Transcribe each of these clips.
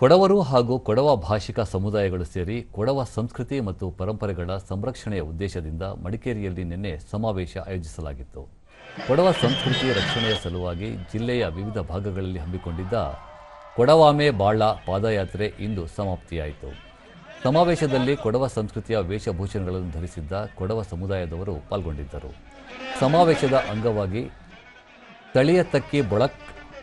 ಕೊಡವರು ಹಾಗೂ ಕೊಡವ ಭಾಷಿಕ ಸಮುದಾಯಗಳು ಸೇರಿ ಕೊಡವ ಸಂಸ್ಕೃತಿ ಮತ್ತು ಪರಂಪರೆಗಳ ಸಂರಕ್ಷಣೆಯ ಉದ್ದೇಶದಿಂದ ಮಡಿಕೇರಿಯಲ್ಲಿ ನಿನ್ನೆ ಸಮಾವೇಶ ಆಯೋಜಿಸಲಾಗಿತ್ತು. ಕೊಡವ ಸಂಸ್ಕೃತಿ ರಕ್ಷಣೆಯ ಸಲುವಾಗಿ ಜಿಲ್ಲೆಯ ವಿವಿಧ ಭಾಗಗಳಲ್ಲಿ ಹಮ್ಮಿಕೊಂಡಿದ್ದ ಕೊಡವಾಮೆ ಬಾಳ ಪಾದಯಾತ್ರೆ ಇಂದು ಸಮಾಪ್ತಿಯಾಯಿತು. ಸಮಾವೇಶದಲ್ಲಿ ಕೊಡವ ಸಂಸ್ಕೃತಿಯ ವೇಷಭೂಷಣಗಳನ್ನು ಧರಿಸಿದ್ದ ಕೊಡವ ಸಮುದಾಯದವರು ಪಾಲ್ಗೊಂಡಿದ್ದರು. ಸಮಾವೇಶದ ಅಂಗವಾಗಿ ಸ್ಥಳೀಯ ತಕ್ಕಿ ಬೊಳಕ್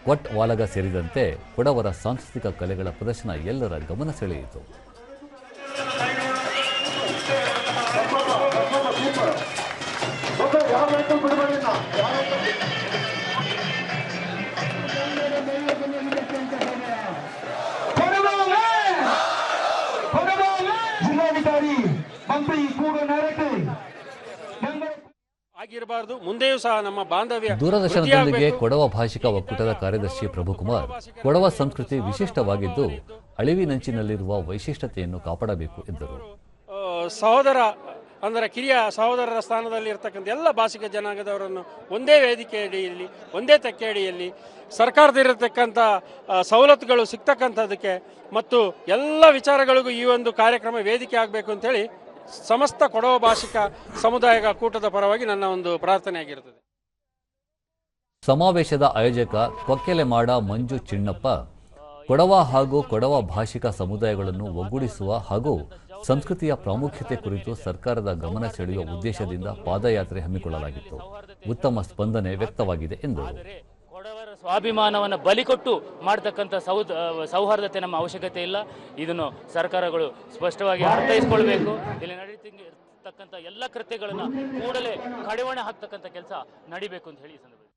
ಕೊಟ್ ವಾಲಗ ಸೇರಿದಂತೆ ಕೊಡವರ ಸಾಂಸ್ಕೃತಿಕ ಕಲೆಗಳ ಪ್ರದರ್ಶನ ಎಲ್ಲರ ಗಮನ ಸೆಳೆಯಿತು. ಜಿಲ್ಲಾಧಿಕಾರಿ ಮಂತ್ರಿ ಕೂಡ ಆಗಿರಬಾರ್ದು. ಮುಂದೆಯೂ ಸಹ ನಮ್ಮ ಬಾಂಧವ್ಯ ದೂರದರ್ಶನದೊಂದಿಗೆ ಕೊಡವ ಭಾಷಿಕ ಒಕ್ಕೂಟದ ಕಾರ್ಯದರ್ಶಿ ಪ್ರಭುಕುಮಾರ್ ಕೊಡವ ಸಂಸ್ಕೃತಿ ವಿಶಿಷ್ಟವಾಗಿದ್ದು ಅಳಿವಿನಂಚಿನಲ್ಲಿರುವ ವೈಶಿಷ್ಟ್ಯತೆಯನ್ನು ಕಾಪಾಡಬೇಕು ಎಂದರು. ಸಹೋದರ ಅಂದರೆ ಕಿರಿಯ ಸಹೋದರರ ಸ್ಥಾನದಲ್ಲಿ ಇರತಕ್ಕಂಥ ಎಲ್ಲ ಭಾಷಿಕ ಜನಾಂಗದವರನ್ನು ಒಂದೇ ವೇದಿಕೆ ಅಡಿಯಲ್ಲಿ ಒಂದೇ ತೆಕ್ಕೆ ಅಡಿಯಲ್ಲಿ ಸರ್ಕಾರದಿರತಕ್ಕಂಥ ಸವಲತ್ತುಗಳು ಸಿಗ್ತಕ್ಕಂಥದ್ದಕ್ಕೆ ಮತ್ತು ಎಲ್ಲ ವಿಚಾರಗಳಿಗೂ ಈ ಒಂದು ಕಾರ್ಯಕ್ರಮ ವೇದಿಕೆ ಆಗಬೇಕು ಅಂತೇಳಿ ಸಮಸ್ತ ಕೊಡವ ಭಾಷಿಕ ಸಮುದಾಯ ಕೂಟದ ಪರವಾಗಿ ನನ್ನ ಒಂದು ಪ್ರಾರ್ಥನೆಯಾಗಿರುತ್ತದೆ ಸಮಾವೇಶದ ಆಯೋಜಕ ಕೊಕ್ಕೆಲೆಮಾಡ ಮಂಜು ಚಿಣ್ಣಪ್ಪ, ಕೊಡವ ಹಾಗೂ ಕೊಡವ ಭಾಷಿಕ ಸಮುದಾಯಗಳನ್ನು ಒಗ್ಗೂಡಿಸುವ ಹಾಗೂ ಸಂಸ್ಕೃತಿಯ ಪ್ರಾಮುಖ್ಯತೆ ಕುರಿತು ಸರ್ಕಾರದ ಗಮನ ಸೆಳೆಯುವ ಉದ್ದೇಶದಿಂದ ಪಾದಯಾತ್ರೆ ಹಮ್ಮಿಕೊಳ್ಳಲಾಗಿತ್ತು. ಉತ್ತಮ ಸ್ಪಂದನೆ ವ್ಯಕ್ತವಾಗಿದೆ ಎಂದರು. ಸ್ವಾಭಿಮಾನವನ್ನು ಬಲಿಕೊಟ್ಟು ಮಾಡ್ತಕ್ಕಂಥ ಸೌದ್, ಸೌಹಾರ್ದತೆ ನಮ್ಮ ಅವಶ್ಯಕತೆ ಇಲ್ಲ. ಇದನ್ನು ಸರ್ಕಾರಗಳು ಸ್ಪಷ್ಟವಾಗಿ ಅರ್ಥೈಸ್ಕೊಳ್ಬೇಕು. ಇಲ್ಲಿ ನಡೀತಿರ್ತಕ್ಕಂಥ ಎಲ್ಲ ಕೃತ್ಯಗಳನ್ನು ಕೂಡಲೇ ಕಡಿವಾಣ ಹಾಕ್ತಕ್ಕಂಥ ಕೆಲಸ ನಡಿಬೇಕು ಅಂತ ಹೇಳಿ ಈ ಸಂದರ್ಭದಲ್ಲಿ.